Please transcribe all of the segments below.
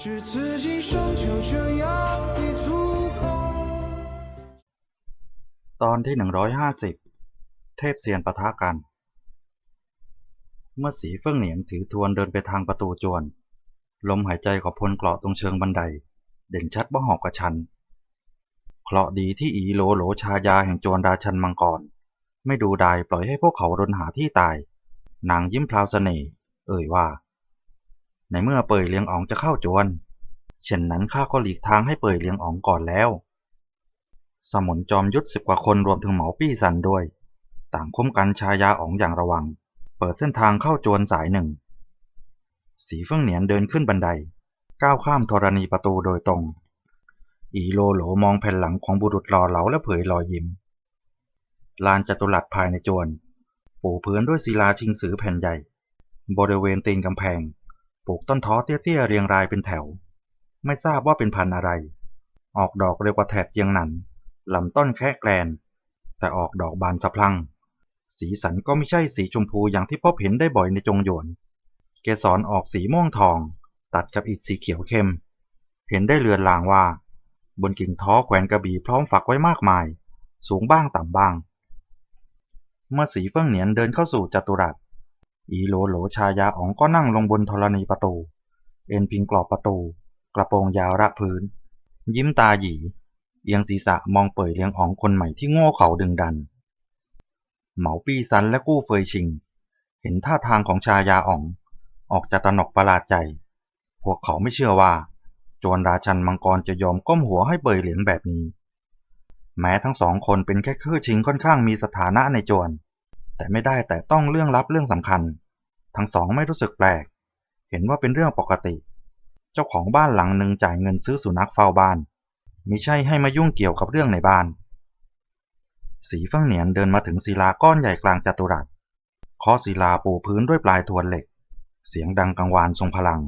只刺激双就这样一足够。 ตอนที่หนึ่งร้อยห้าสิบเทพเซียนปะทะกัน เมื่อสีเฟื่องเหนียงถือทวนเดินไปทางประตูจวน ลมหายใจของพลเกราะตรงเชิงบันได เด่นชัดว่าหอกกระชัน เคราะห์ดีที่อีโหลโหลชายาแห่งจวนราชันมังกร ไม่ดูดายปล่อยให้พวกเขารนหาที่ตาย นางยิ้มพลาวเสน่ห์เอ่ยว่า ในเมื่อเปยเลียงอ๋องจะเข้าจวน เช่นนั้นข้าก็หลีกทางให้เปยเลียงอ๋องก่อนแล้ว สมุนจอมยุทธสิบกว่าคนรวมถึงเหมาปี้สันด้วย ต่างคุ้มกันชายาอ๋องอย่างระวัง เปิดเส้นทางเข้าจวนสายหนึ่ง สีเฟื่องเหนียนเดินขึ้นบันได ก้าวข้ามธรณีประตูโดยตรง อีโลโหลมองแผ่นหลังของบุรุษหล่อเหลาและเผยรอยยิ้ม ลานจัตุรัสภายในจวน ปูพื้นด้วยศิลาชิงสือแผ่นใหญ่ บริเวณตีนกำแพง ปลูกต้นท้อเตี้ยๆเรียงรายเป็นแถว ไม่ทราบว่าเป็นพันธุ์อะไร ออกดอกเร็วกว่าแถบเจียงหนันลำต้นแค่แกลน แต่ออกดอกบานสะพรั่งสีสันก็ไม่ใช่สีชมพูอย่างที่พบเห็นได้บ่อยในจงหยวน เกสรออกสีม่วงทอง ตัดกับอิฐสีเขียวเข้ม เห็นได้เลือนลางว่า บนกิ่งท้อแขวนกระบี่พร้อมฝักไว้มากมาย สูงบ้างต่ำบ้าง เมื่อสีเฟื่องเหนียนเดินเข้าสู่จัตุรัส อีโหลโหลชายาอ๋องก็นั่งลงบนธรณีประตู เอ็นพิงกรอบประตู กระโปรงยาวระพื้น ยิ้มตาหยีเอียงศีรษะมองเป่ยเลียงอ๋องคนใหม่ที่โง่เขาดึงดัน เหมาปี้ซันและกู้เฟยชิง เห็นท่าทางของชายาอ๋อง ออกจะตะนกประหลาดใจ พวกเขาไม่เชื่อว่า โจรราชันมังกรจะยอมก้มหัวให้เป่ยเหลียงแบบนี้ แม้ทั้งสองคนเป็นแค่เครือชิงค่อนข้างมีสถานะในโจรแต่ไม่ได้แต่ต้องเรื่องลับเรื่องสำคัญ ทั้งสองไม่รู้สึกแปลก เห็นว่าเป็นเรื่องปกติ เจ้าของบ้านหลังหนึ่งจ่ายเงินซื้อสุนัขเฝ้าบ้านมิใช่ให้มายุ่งเกี่ยวกับเรื่องในบ้าน สีเฟื่งเหนียนเดินมาถึงศิลาก้อนใหญ่กลางจัตุรัสเคาะศิลาปูพื้นด้วยปลายทวนเหล็ก เสียงดังกังวานทรงพลัง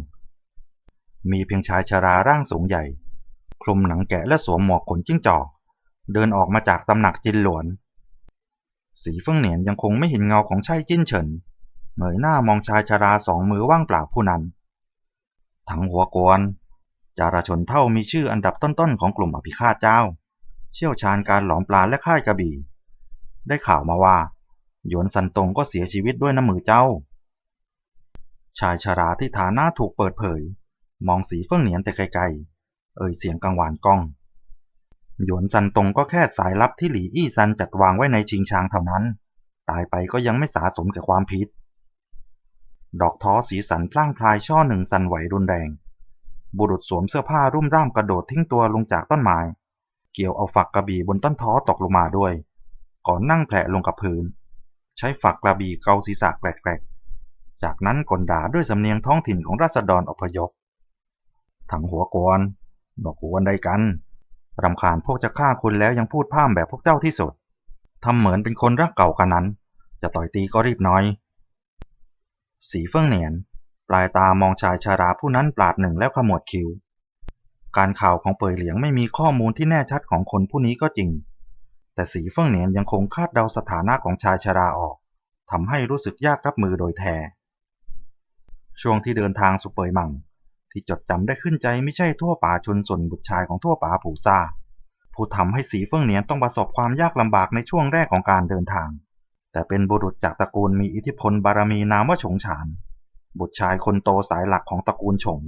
มีเพียงชายชราร่างสูงใหญ่ คลุมหนังแกะและสวมหมวกขนจิ้งจอก เดินออกมาจากตำหนักจินหลวน สีเฟื่งเหนียนยังคงไม่เห็นเงาของชายจิ้นเฉิน เงยหน้ามองชายชราสองมือว่างเปล่าผู้นั้น ทั้งหัวกวนจาราชนเท่ามีชื่ออันดับต้นๆของกลุ่มอภิฆาตเจ้า เชี่ยวชาญการหลอมปลาและค่ายกระบี่ ได้ข่าวมาว่า หยวนซันตงก็เสียชีวิตด้วยน้ำมือเจ้า ชายชาราที่ฐานะถูกเปิดเผย มองสีเฟื่องเหนียนแต่ไกลๆ เอ่ยเสียงกังวานก้อง หยวนซันตงก็แค่สายลับที่หลีอี้ซันจัดวางไว้ในชิงชางเท่านั้น ตายไปก็ยังไม่สาสมกับความผิด ดอกท้อสีสันพล่างพลายช่อหนึ่งสันไหวรุนแรง บุรุษสวมเสื้อผ้ารุ่มร่ามกระโดดทิ้งตัวลงจากต้นไม้ เกี่ยวเอาฝักกระบี่บนต้นท้อตกลงมาด้วย ก่อนนั่งแผลลงกับพื้น ใช้ฝักกระบี่เกาศีรษะแกรกๆ จากนั้นกลด่าด้วยสำเนียงท้องถิ่นของราษฎรอพยพ ถังหัวกวนบอกกวใดกันรำคาญพวกจะฆ่าคุณแล้วยังพูดพร่ำแบบพวกเจ้าที่สุดทำเหมือนเป็นคนรักเก่ากันนั้น จะต่อยตีก็รีบน้อย สีเฟื่องเหนียน ปลายตามองชายชาราผู้นั้นปราดหนึ่งแล้วขมวดคิ้ว การข่าวของเปยเหลียงไม่มีข้อมูลที่แน่ชัดของคนผู้นี้ก็จริง แต่สีเฟื่องเหนียนยังคงคาดเดาสถานะของชายชาราออกทำให้รู้สึกยากรับมือโดยแท้ช่วงที่เดินทางสุเปยมัง ที่จดจำได้ขึ้นใจไม่ใช่ทั่วป่าชนส่วนบุตรชายของทั่วป่าผูซาผู้ทำให้สีเฟื่องเหนียนต้องประสบความยากลำบากในช่วงแรกของการเดินทาง แต่เป็นบุรุษจากตระกูลมีอิทธิพลบารมีนามว่าฉงฉาน บุตรชายคนโตสายหลักของตระกูลฉง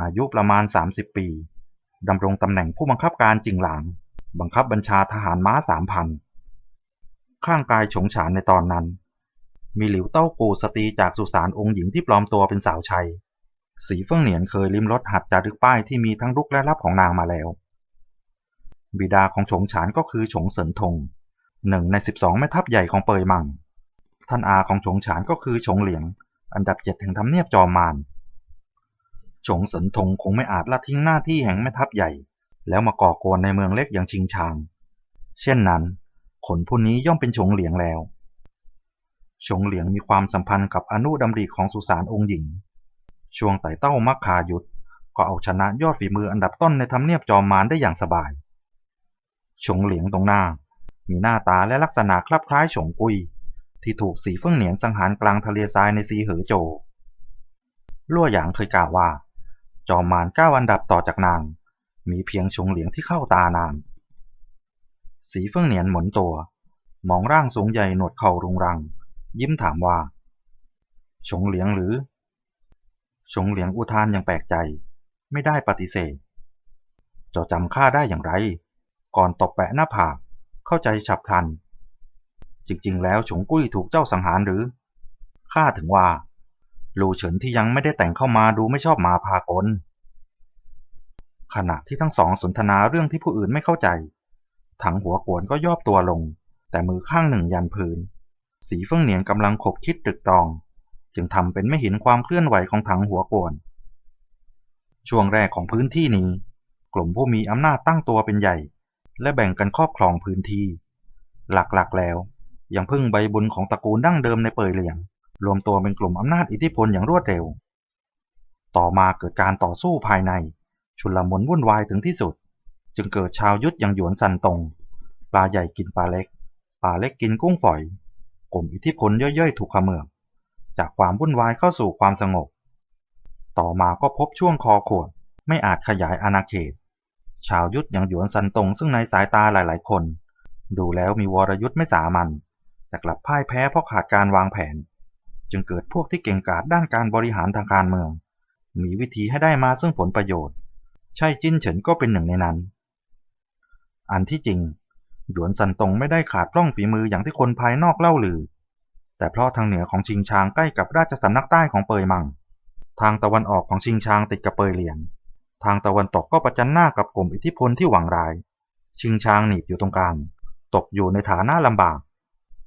อายุประมาณ 30 ปีดำรงตำแหน่งผู้บังคับการจิงหลาง บังคับบัญชาทหารม้าสามพันข้างกายฉงฉานในตอนนั้น มีหลิวเต้ากูสตรีจากสุสานองค์หญิงที่ปลอมตัวเป็นสาวใช้สีเฟื่องเหนียนเคยลิ้มรสหัดจารึกป้ายที่มีทั้งลุกและลับของนางมาแล้ว บิดาของฉงฉานก็คือฉงเสินทง หนึ่งใน 12 แม่ทัพใหญ่ของเปยมัง ท่านอาของฉงฉานก็คือฉงเหลียง อันดับเจ็ดแห่งทำเนียบจอมมารฉงเสินทงคงไม่อาจละทิ้งหน้าที่แห่งแม่ทัพใหญ่ แล้วมาก่อกวนในเมืองเล็กอย่างชิงชาง เช่นนั้นคนผู้นี้ย่อมเป็นฉงเหลียงแล้วฉงเหลียงมีความสัมพันธ์กับอนุดำริของสุสานองค์หญิง ช่วงไต่เต้ามักคายุทธก็เอาชนะยอดฝีมืออันดับต้นในทำเนียบจอมมารได้อย่างสบาย ฉงเหลียงตรงหน้า มีหน้าตาและลักษณะคลับคล้ายฉงกุย ที่ถูกสีเฟื่องเหนียนสังหารกลางทะเลทรายในซีเหอโจลั่วหยางเคยกล่าวว่า จอมมารเก้าอันดับต่อจากนาง มีเพียงชงเหลียงที่เข้าตานาง สีเฟื่องเหนียนหมุนตัว มองร่างสูงใหญ่หนวดเข่ารุงรัง ยิ้มถามว่า ชงเหลียงหรือ ชงเหลียงอุทานอย่างแปลกใจ ไม่ได้ปฏิเสธจ้าจำข้าได้อย่างไร ก่อนตบแปะหน้าผาก เข้าใจฉับพลัน จริงๆ แล้วฉงกุ้ยถูกเจ้าสังหารหรือข้าถึงว่าลูเฉินที่ยังไม่ได้แต่งเข้ามาดูไม่ชอบมาพากลขณะที่ทั้งสองสนทนาเรื่องที่ผู้อื่นไม่เข้าใจ ถังหัวกวนก็ย่อตัวลง แต่มือข้างหนึ่งยันพื้น สีเฟื่องเหนียนกำลังขบคิดตรึกตรอง จึงทำเป็นไม่เห็นความเคลื่อนไหวของถังหัวกวน ช่วงแรกของพื้นที่นี้ กลุ่มผู้มีอำนาจตั้งตัวเป็นใหญ่ และแบ่งกันครอบครองพื้นที่ หลักๆแล้ว ยังพึ่งใบบุญของตระกูลดั้งเดิมในเปยเหลียง รวมตัวเป็นกลุ่มอำนาจอิทธิพลอย่างรวดเร็ว ต่อมาเกิดการต่อสู้ภายใน ชุลมุนวุ่นวายถึงที่สุด จึงเกิดชาวยุทธอย่างหยวนซันตง ปลาใหญ่กินปลาเล็ก ปลาเล็กกินกุ้งฝอย กลุ่มอิทธิพลย่อยๆ ถูกขมือบจากความวุ่นวายเข้าสู่ความสงบ ต่อมาก็พบช่วงคอขวดไม่อาจขยายอาณาเขต ชาวยุทธอย่างหยวนซันตงซึ่งในสายตาหลายๆ คน ดูแล้วมีวรยุทธไม่สามัญแต่กลับพ่ายแพ้เพราะขาดการวางแผน จึงเกิดพวกที่เก่งกาจด้านการบริหารทางการเมือง มีวิธีให้ได้มาซึ่งผลประโยชน์ ใช่จิ้นเฉินก็เป็นหนึ่งในนั้น อันที่จริง หยวนซันตงไม่ได้ขาดกล้องฝีมืออย่างที่คนภายนอกเล่าลือ แต่เพราะทางเหนือของชิงชางใกล้กับราชสำนักใต้ของเปยมัง ทางตะวันออกของชิงชางติดกับเปยเหลียง ทางตะวันตกก็ประจันหน้ากับกลุ่มอิทธิพลที่หวังร้าย ชิงช้างหนีบอยู่ตรงกลาง ตกอยู่ในฐานะลำบาก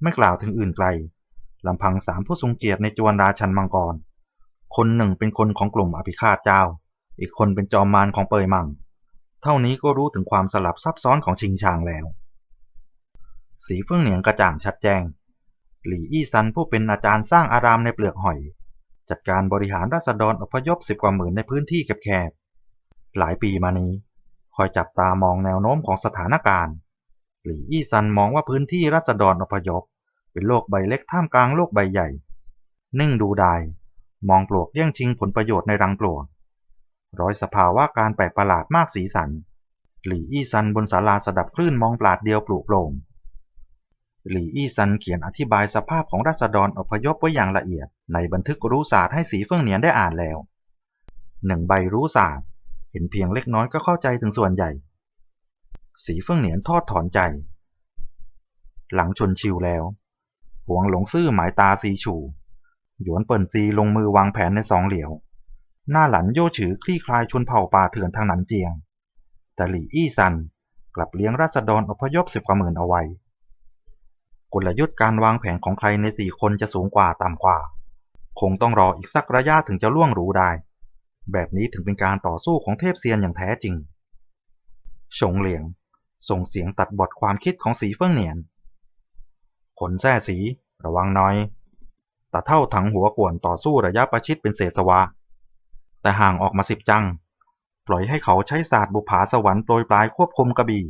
ไม่กล่าวถึงอื่นไกลลำพังสามผู้ทรงเกียรติในจวนราชันมังกร คนหนึ่งเป็นคนของกลุ่มอภิฆาตเจ้า อีกคนเป็นจอมมารของเปยมัง เท่านี้ก็รู้ถึงความสลับซับซ้อนของชิงช้างแล้ว สีเฟื่องเหนียงกระจ่างชัดแจ้ง หลี่อี้ซันผู้เป็นอาจารย์สร้างอารามในเปลือกหอย จัดการบริหารราษฎรอพยพสิบกว่าหมื่นในพื้นที่แคบ หลายปีมานี้ คอยจับตามองแนวโน้มของสถานการณ์ หลี่อี้ซันมองว่าพื้นที่ราษฎรอพยพ เป็นโลกใบเล็กท่ามกลางโลกใบใหญ่ นิ่งดูดาย มองปลวกแย่งชิงผลประโยชน์ในรังปลวก ร้อยสภาวะการแปลกประหลาดมากสีสัน หลี่อี้ซันบนศาลาสดับคลื่นมองปราดเดียวปลุกโปร่งหลี่อี้ซันเขียนอธิบายสภาพของราษฎรอพยพไว้อย่างละเอียด ในบันทึกรู้ศาสตร์ให้สีเฟื่องเหนียนได้อ่านแล้วหนึ่งใบรู้ศาสตร์ เห็นเพียงเล็กน้อยก็เข้าใจถึงส่วนใหญ่ สีเฟื่องเหนียนทอดถอนใจ หลังชนชิวแล้วหวงหลงซื่อหมายตาซีฉู่หยวนเปิ่นซีลงมือวางแผนในสองเหลียว หน้าหลันโยฉือคลี่คลายชนเผ่าป่าเถื่อนทางหนันเจียง แต่หลี่อี้ซันกลับเลี้ยงราษฎรอพยพสิบกว่าหมื่นเอาไว้ กลยุทธ์การวางแผนของใครในสี่คนจะสูงกว่าต่ำกว่า คงต้องรออีกสักระยะถึงจะล่วงรู้ได้ แบบนี้ถึงเป็นการต่อสู้ของเทพเซียนอย่างแท้จริง ชงเหลียง ส่งเสียงตัดบทความคิดของสีเฟิ่งเหนียน ขนแท้สี ระวังหน่อย แตาเท่าถังหัวกวนต่อสู้ระยะประชิดเป็นเศษสวะ แต่ห่างออกมาสิบจัง ปล่อยให้เขาใช้ศาสตร์บุภาสวรรค์โปรยปลายควบคุมกระบี่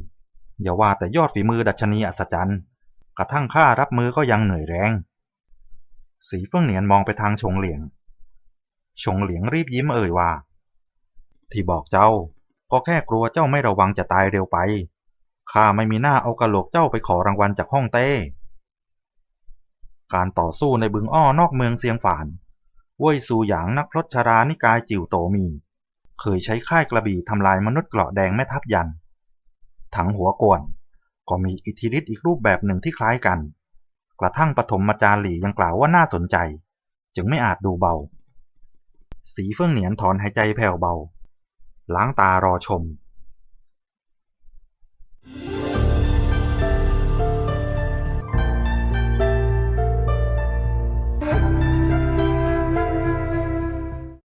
อย่าว่าแต่ยอดฝีมือดัชนีอัศจรรย์ กระทั่งข้ารับมือก็ยังเหนื่อยแรง สีเฟื่องเหนียนมองไปทางชงเหลียง ชงเหลียงรีบยิ้มเอ่ยว่า ที่บอกเจ้า ก็แค่กลัวเจ้าไม่ระวังจะตายเร็วไป ข้าไม่มีหน้าเอากระโหลกเจ้าไปขอรางวัลจากห้องเต้ การต่อสู้ในบึงอ้อนอกเมืองเซียงฝานเว่ยซูหยางนักพรตชรานิกายจิ๋วโตมี เคยใช้ค่ายกระบี่ทำลายมนุษย์เกราะแดงแม่ทัพยัน ถังหัวกวนก็มีอิทธิฤทธิ์อีกรูปแบบหนึ่งที่คล้ายกัน กระทั่งปฐมจารย์หลี่ยังกล่าวว่าน่าสนใจ จึงไม่อาจดูเบา สีเฟื่องเหนียนถอนหายใจแผ่วเบา ล้างตารอชม thank you